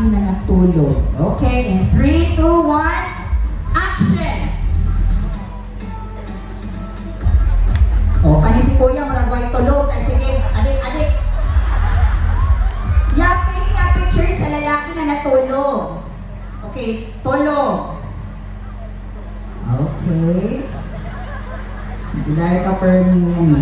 lalaki na natulog. Okay, in 3, 2, 1, action! O, kani si Kuya, maragway tulog. Ay, sige, adik, adik. Yapin niya picture sa lalaki na natulog. Okay, tulog. Okay. Bilar ka per niya no?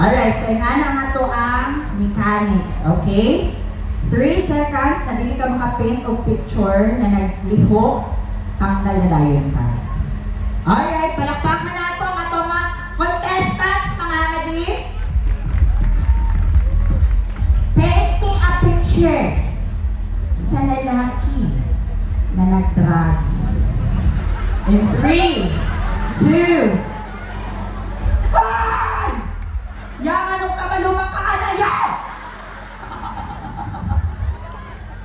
Alright, so nga nga ang mechanics, okay? 3 seconds na dili ka makapaint og picture na naglihok ang daladayon ka. Alright, palakpakan na ito mga contestants, mga amadi. Painting a picture sa lalaki na nag-drugs. In 3, 2,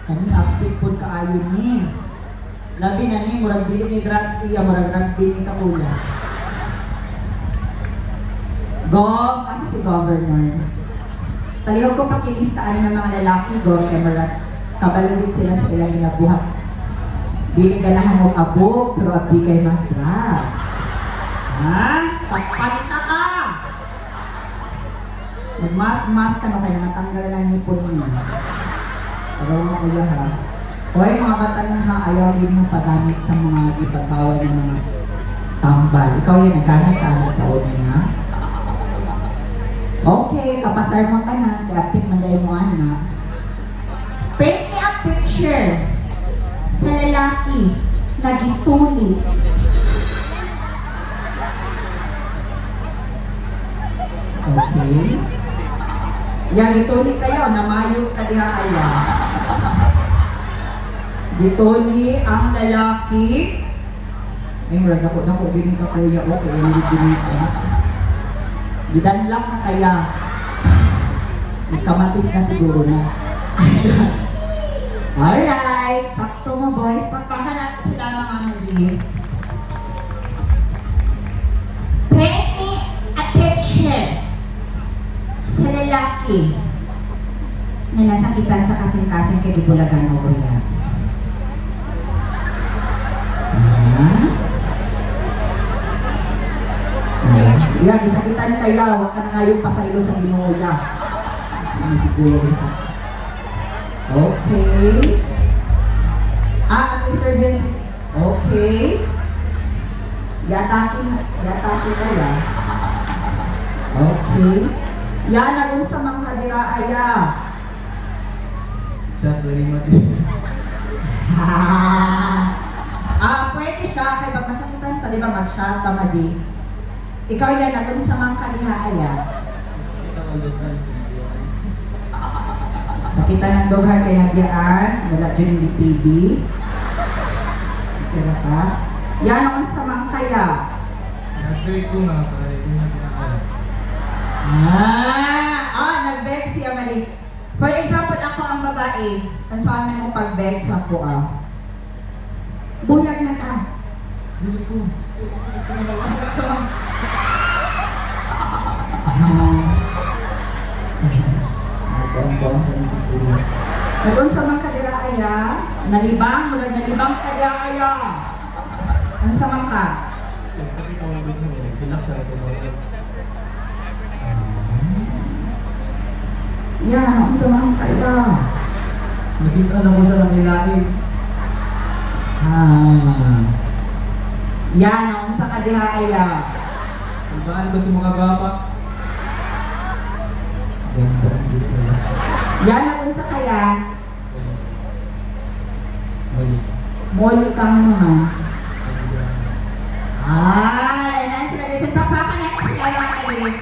Kami active po kaayon ni. Labi na ni, murag dili ni drugs iya, murag rugby ni kakula. Gov, kasi si governor. Talihog ko pakilistaan ng mga lalaki, Gov, kay murag kabalugid sila sa ilang ginabuhat. Dili ganahan mo abog, pero abdi kay mga drugs. Ha? Tapat na ka! Magmas-mas ka no, kaya natanggal lang ni niya. Araw mo kuya ha. Hoy mga bata nang ha, ayaw din mo pagamit sa mga ipagbawal ng mga tambal. Ikaw yan, naggamit ka na sa una niya. Okay, kapasar mo ka na, dapat manday mo anak. Paint me a picture sa lalaki na gituli. Okay. Yan, gituli kayo, namayo ka diha aya. Gituli ang lalaki. Ay, murag ako, naku, gini ka kuya, okay, hindi gini ka. Gidanlak na kaya. Nagkamatis na siguro na. Alright, sakto mo boys. Pagpahan natin sila mga mali. Paint me a picture sa lalaki na nasakitan sa kasing-kasing kay Gibulagan o Kuya. Kaya, wag ka na ngayon pasaylo sa ginuya. Sige si Kuya din sa... Okay. Ah, ang intervention. Okay. Yataki, yataki kaya. Okay. Yan ang sa mga kadira aya. Shot lagi mati. ah, pwede siya kay pag masakitan pa, di ba mag-shot tama di. Ikaw yan, ang sa mga kadiha aya. Kita ng doghan kay Nabiyaan, wala dyan yung TV. Kaya ka. Yan ang sa mga kaya. Nag-break ko nga para na pinakala. Ah, ah, nag-beg siya mali. For example, ako ang babae, ang saan mo pag-beg sa ko ah. Ka. Dili ko. Ito. Nagbuang-buang sa isip ko. Nagbuang sa mga kadiraaya, nalibang, mula nalibang kadiraaya. Ano sa mga ka? Nagsakit ako ng mo. Pilak sa ito mo. Yan, ang sa mga kaya. Nakita na ko siya ng ilalim. Ah. Yan, ang sa kadiraaya. Ibaan ko si mga ang dito. Yan ang sa kaya. Moli ka mo naman. Ah, yan sila guys. Papakan natin sila mga kaibigan.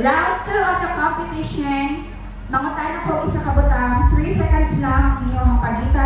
Round 2 of the competition. Mga tayo ko isa kabutang. 3 seconds lang ang inyong pagitan.